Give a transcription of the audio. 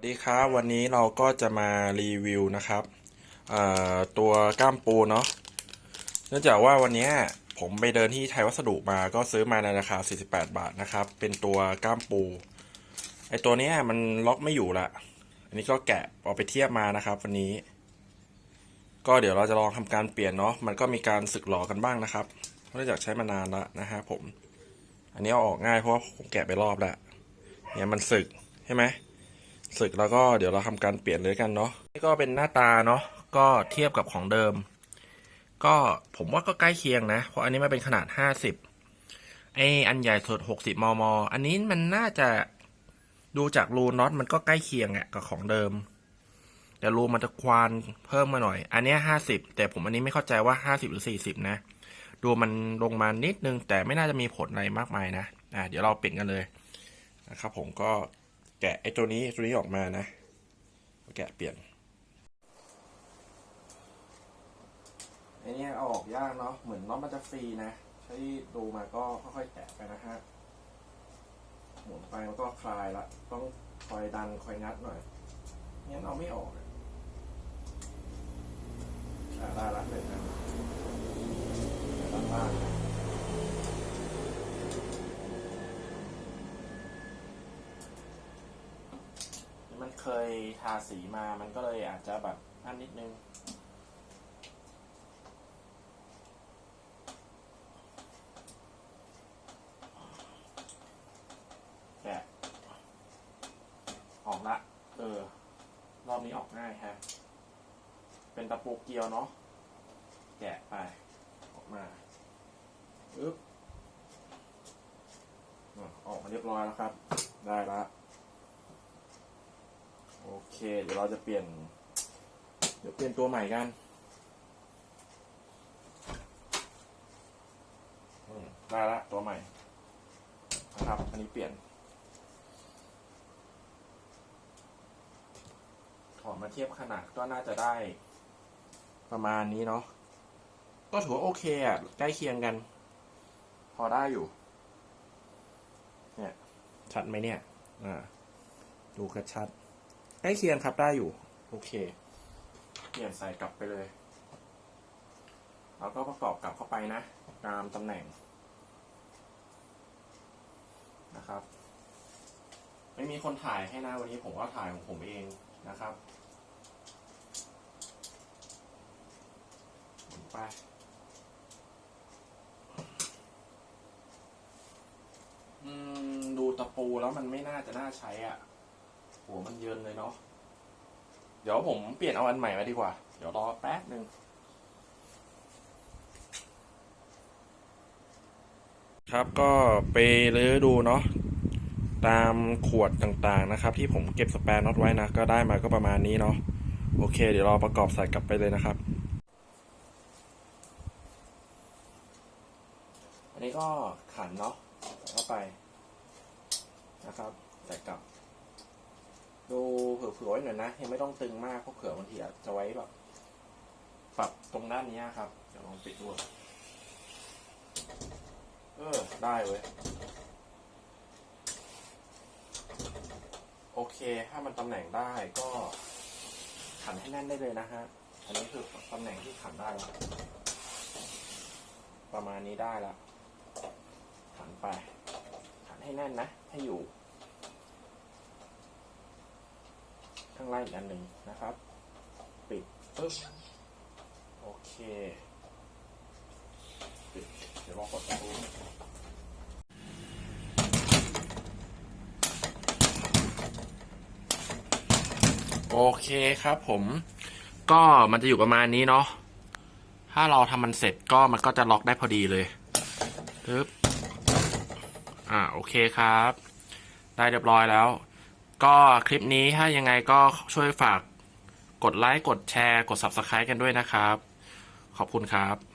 สวัสดีครับวันนี้เราก็จะมารีวิวนะครับตัวก้ามปูเนาะเนื่องจากว่าวันนี้ผมไปเดินที่ไทยวัสดุมาก็ซื้อมาในราคา 48 บาทนะครับ เป็นตัวก้ามปู ไอตัวนี้มันล็อกไม่อยู่ละอันนี้ก็แกะเอาไปเทียบมานะครับ วันนี้ ก็เดี๋ยวเราจะลองทำการเปลี่ยนเนาะมันก็มีการสึกหลอกันบ้างนะครับเนื่องจากใช้มานานละนะฮะผม อันนี้เอาออกง่ายเพราะว่าผมแกะไปรอบแล้วเนี่ยมันสึกใช่ไหม ศึกแล้วก็เดี๋ยวเราทำการเปลี่ยนเลยกันเนาะนี่ก็เป็นหน้าตาเนาะก็เทียบกับของเดิม ก็ผมว่าก็ใกล้เคียงนะ เพราะอันนี้มันเป็นขนาด50ไออันใหญ่สุด60มม อันนี้มันน่าจะดูจากรูน็อตมันก็ใกล้เคียงอะกับของเดิม แต่รูมันจะควานเพิ่มมาหน่อย อันเนี้ย50แต่ผมอันนี้ไม่เข้าใจว่า50หรือ40นะดูมันลงมานิดนึงแต่ไม่น่าจะมีผลอะไรมากมายนะอะเดี๋ยวเราเปลี่ยนกันเลยนะครับผมก็ แกะไอ้ตัวนี้ตัวนี้ออกมานะ แกะเปลี่ยนไอ้นี่เอาออกยากเนาะ เหมือนน็อตมันจะฟรีนะใช้ดูมาก็ค่อยๆแกะไปนะฮะ หมุนไปมันก็คลายละ ต้องคอยดันคอยงัดหน่อยงั้นเอาไม่ออกอะอะได้ละเลยนะด้านล่างนะ มันเคยทาสีมา มันก็เลยอาจจะแบบอันนิดนึง แกะออกละ เออ รอบนี้ออกง่ายฮะ เป็นตะปูเกียวเนาะ แกะไป ออกมาอึ๊บอออกมาเรียบร้อยแล้วครับ ได้ละ โอเค เดี๋ยวเราจะเปลี่ยน เดี๋ยวเปลี่ยนตัวใหม่กันได้ละตัวใหม่นะครับ อันนี้เปลี่ยน ถอดมาเทียบขนาดก็น่าจะได้ ประมาณนี้เนาะก็ถือว่าโอเคอะ ใกล้เคียงกัน พอได้อยู่ เนี่ย ชัดไหมเนี่ย อ่า ดูกระชัด ใกล้เคียงครับได้อยู่ โอเคเปลี่ยนใส่กลับไปเลย แล้วก็ประกอบกลับเข้าไปนะ ตามตำแหน่ง นะครับ ไม่มีคนถ่ายให้นะวันนี้ผมก็ถ่ายของผมเองนะครับไปดูตะปูแล้วมันไม่น่าจะน่าใช้อะ หัวมันเยินเลยเนาะ เดี๋ยวผมเปลี่ยนเอาอันใหม่มาดีกว่า เดี๋ยวรอแป๊บหนึ่งครับก็ไปรื้อดูเนาะตามขวดต่างๆนะครับ ที่ผมเก็บสแปร์น็อตไว้นะ ก็ได้มาก็ประมาณนี้เนาะโอเค เดี๋ยวรอประกอบใส่กลับไปเลยนะครับ อันนี้ก็ขันเนาะใส่เข้าไปนะครับใส่กลับ ดูเผื่อๆไว้หน่อยนะ ยังไม่ต้องตึงมากเพราะเผื่อบางทีอาจจะไว้แบบปรับตรงด้านนี้ครับ เดี๋ยวลองปิดดูเออ ได้เว้ย โอเค ถ้ามันตำแหน่งได้ก็ขันให้แน่นได้เลยนะฮะ อันนี้คือตำแหน่งที่ขันได้แล้วประมาณนี้ได้แล้วขันไป ขันให้แน่นนะ ให้อยู่ ข้างล่างอีกอันหนึ่งนะครับ ปิดปึ๊บโอเคปิดเดี๋ยวลองกดประตูโอเคครับผมก็มันจะอยู่ประมาณนี้เนาะถ้าเราทำมันเสร็จก็มันก็จะล็อกได้พอดีเลยปึ๊บอ่าโอเคครับ ได้เรียบร้อยแล้ว ก็คลิปนี้ถ้ายังไงก็ช่วยฝากกดไลค์ กดแชร์ กด Subscribe กันด้วยนะครับ ขอบคุณครับ